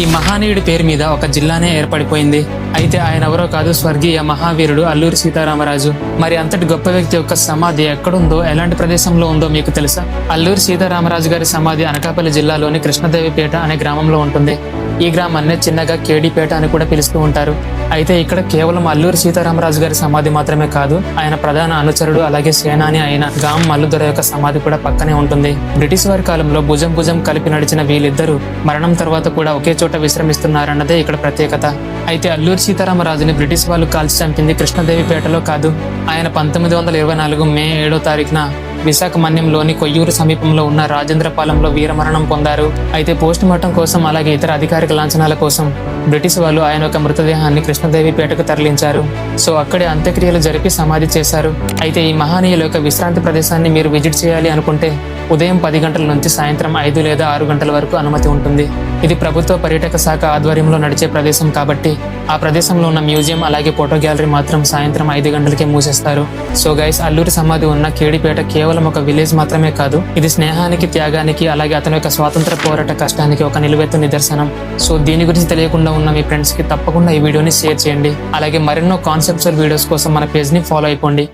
ఈ మహానీయుడి పేరు మీద ఒక జిల్లానే ఏర్పడిపోయింది. అయితే ఆయన ఎవరో కాదు స్వర్గీయ మహావీరుడు అల్లూరి సీతారామరాజు. మరి అంతటి గొప్ప వ్యక్తి యొక్క సమాధి ఎక్కడుందో ఎలాంటి ప్రదేశంలో ఉందో మీకు తెలుసా? అల్లూరి సీతారామరాజు గారి సమాధి అనకాపల్లి జిల్లాలోని కృష్ణదేవిపేట అనే గ్రామంలో ఉంటుంది. ఈ గ్రామాన్ని చిన్నగా కేడీపేట అని కూడా పిలుస్తూ ఉంటారు. అయితే ఇక్కడ కేవలం అల్లూరి సీతారామరాజు గారి సమాధి మాత్రమే కాదు ఆయన ప్రధాన అనుచరుడు అలాగే సేనాని అయిన గామ్ మల్లుదొర యొక్క సమాధి కూడా పక్కనే ఉంటుంది. బ్రిటిష్ వారి కాలంలో భుజం భుజం కలిపి నడిచిన వీళ్ళిద్దరూ మరణం తర్వాత కూడా ఒకే చోట విశ్రమిస్తున్నారన్నదే ఇక్కడ ప్రత్యేకత. అయితే అల్లూరి సీతారామరాజుని బ్రిటిష్ వాళ్ళు కాల్చి చంపింది కృష్ణదేవిపేటలో కాదు. ఆయన పంతొమ్మిది వందల ఇరవై నాలుగు మే ఏడో తారీఖున విశాఖమన్యంలోని కొయ్యూరు సమీపంలో ఉన్న రాజేంద్రపాలెంలో వీరమరణం పొందారు. అయితే పోస్ట్ మార్టం కోసం అలాగే ఇతర అధికారిక లాంఛనాల కోసం బ్రిటిష్ వాళ్ళు ఆయన యొక్క మృతదేహాన్ని కృష్ణదేవిపేటకు తరలించారు. సో అక్కడే అంత్యక్రియలు జరిపి సమాధి చేశారు. అయితే ఈ మహనీయుల యొక్క విశ్రాంతి ప్రదేశాన్ని మీరు విజిట్ చేయాలి అనుకుంటే ఉదయం పది గంటల నుంచి సాయంత్రం ఐదు లేదా ఆరు గంటల వరకు అనుమతి ఉంటుంది. ఇది ప్రభుత్వ పర్యాటక శాఖ ఆధ్వర్యంలో నడిచే ప్రదేశం కాబట్టి ఆ ప్రదేశంలో ఉన్న మ్యూజియం అలాగే ఫోటో గ్యాలరీ మాత్రం సాయంత్రం ఐదు గంటలకే మూసేస్తారు. సో గైస్ అల్లూరి సమాధి ఉన్న కేడిపేట కేవలం ఒక విలేజ్ మాత్రమే కాదు ఇది స్నేహానికి త్యాగానికి అలాగే అతని యొక్క స్వాతంత్ర పోరాట కష్టానికి ఒక నిలువెత్తు నిదర్శనం. సో దీని గురించి తెలియకుండా ఉన్న మీ ఫ్రెండ్స్కి తప్పకుండా ఈ వీడియోని షేర్ చేయండి. అలాగే మరెన్నో కాన్సెప్ట్స్ వీడియోస్ కోసం మన పేజ్ని ఫాలో అయిపోండి.